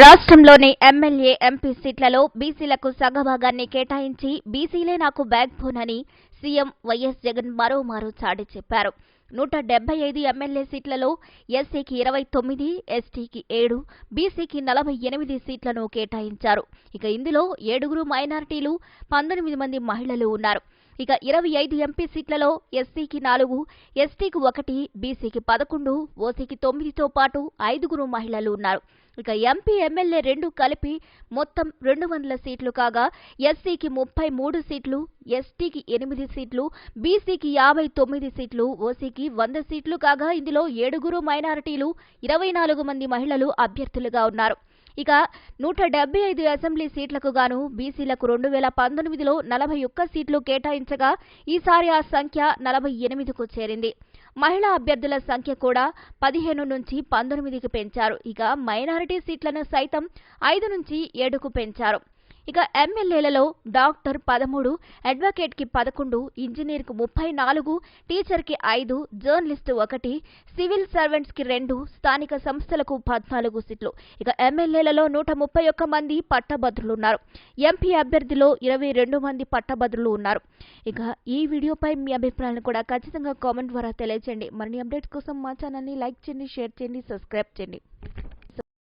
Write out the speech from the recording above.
రాష్ట్రంలోని MLA MP సీట్లలో బీసీలకు సగభాగాన్ని కేటాయించి బీసీలే నాకు బ్యాక్ బోన్ అని సీఎం వైఎస్ జగన్ మరోమారు చాటి చెప్పారు. నూట డెబ్బై ఐదు ఎమ్మెల్యే సీట్లలో ఎస్సీకి ఇరవై తొమ్మిది ఎస్టీకి ఏడు బీసీకి నలభై ఎనిమిది సీట్లను కేటాయించారు. ఇక ఇందులో ఏడుగురు మైనారిటీలు పంతొమ్మిది మంది మహిళలు ఉన్నారు. ఇక ఇరవై ఐదు ఎంపీ సీట్లలో ఎస్సీకి నాలుగు ఎస్టీకి ఒకటి బీసీకి పదకొండు ఓసీకి తొమ్మిదితో పాటు ఐదుగురు మహిళలు ఉన్నారు. ఇక ఎంపీ ఎమ్మెల్యే రెండు కలిపి మొత్తం రెండు వందల సీట్లు కాగా ఎస్సీకి ముప్పై మూడు సీట్లు ఎస్టీకి ఎనిమిది సీట్లు బీసీకి యాభై తొమ్మిది సీట్లు ఓసీకి వంద సీట్లు కాగా ఇందులో ఏడుగురు మైనారిటీలు ఇరవై నాలుగు మంది మహిళలు అభ్యర్థులుగా ఉన్నారు. ఇక నూట డెబ్బై ఐదు అసెంబ్లీ సీట్లకు గాను బీసీలకు రెండు వేల పంతొమ్మిదిలో నలభై ఒక్క సీట్లు కేటాయించగా ఈసారి ఆ సంఖ్య నలభై ఎనిమిదికు చేరింది. మహిళా అభ్యర్థుల సంఖ్య కూడా పదిహేను నుంచి పంతొమ్మిదికి పెంచారు. ఇక మైనారిటీ సీట్లను సైతం ఐదు నుంచి ఏడుకు పెంచారు. ఇక ఎమ్మెల్యేలలో డాక్టర్ పదమూడు అడ్వకేట్కి పదకొండు ఇంజనీర్కు ముప్పై నాలుగు టీచర్కి ఐదు జర్నలిస్టు ఒకటి సివిల్ సర్వెంట్స్కి రెండు స్థానిక సంస్థలకు పద్నాలుగు సీట్లు. ఇక ఎమ్మెల్యేలలో నూట ముప్పై ఒక్క మంది పట్టభద్రులు ఉన్నారు. ఎంపీ అభ్యర్థిలో ఇరవై రెండు మంది పట్టభద్రులు ఉన్నారు. ఇక ఈ వీడియోపై మీ అభిప్రాయాలను కూడా ఖచ్చితంగా కామెంట్ ద్వారా తెలియజేయండి మరిన్ని అప్డేట్స్ కోసం మా ఛానల్ని లైక్ చేయండి షేర్ చేయండి సబ్స్క్రైబ్ చేయండి.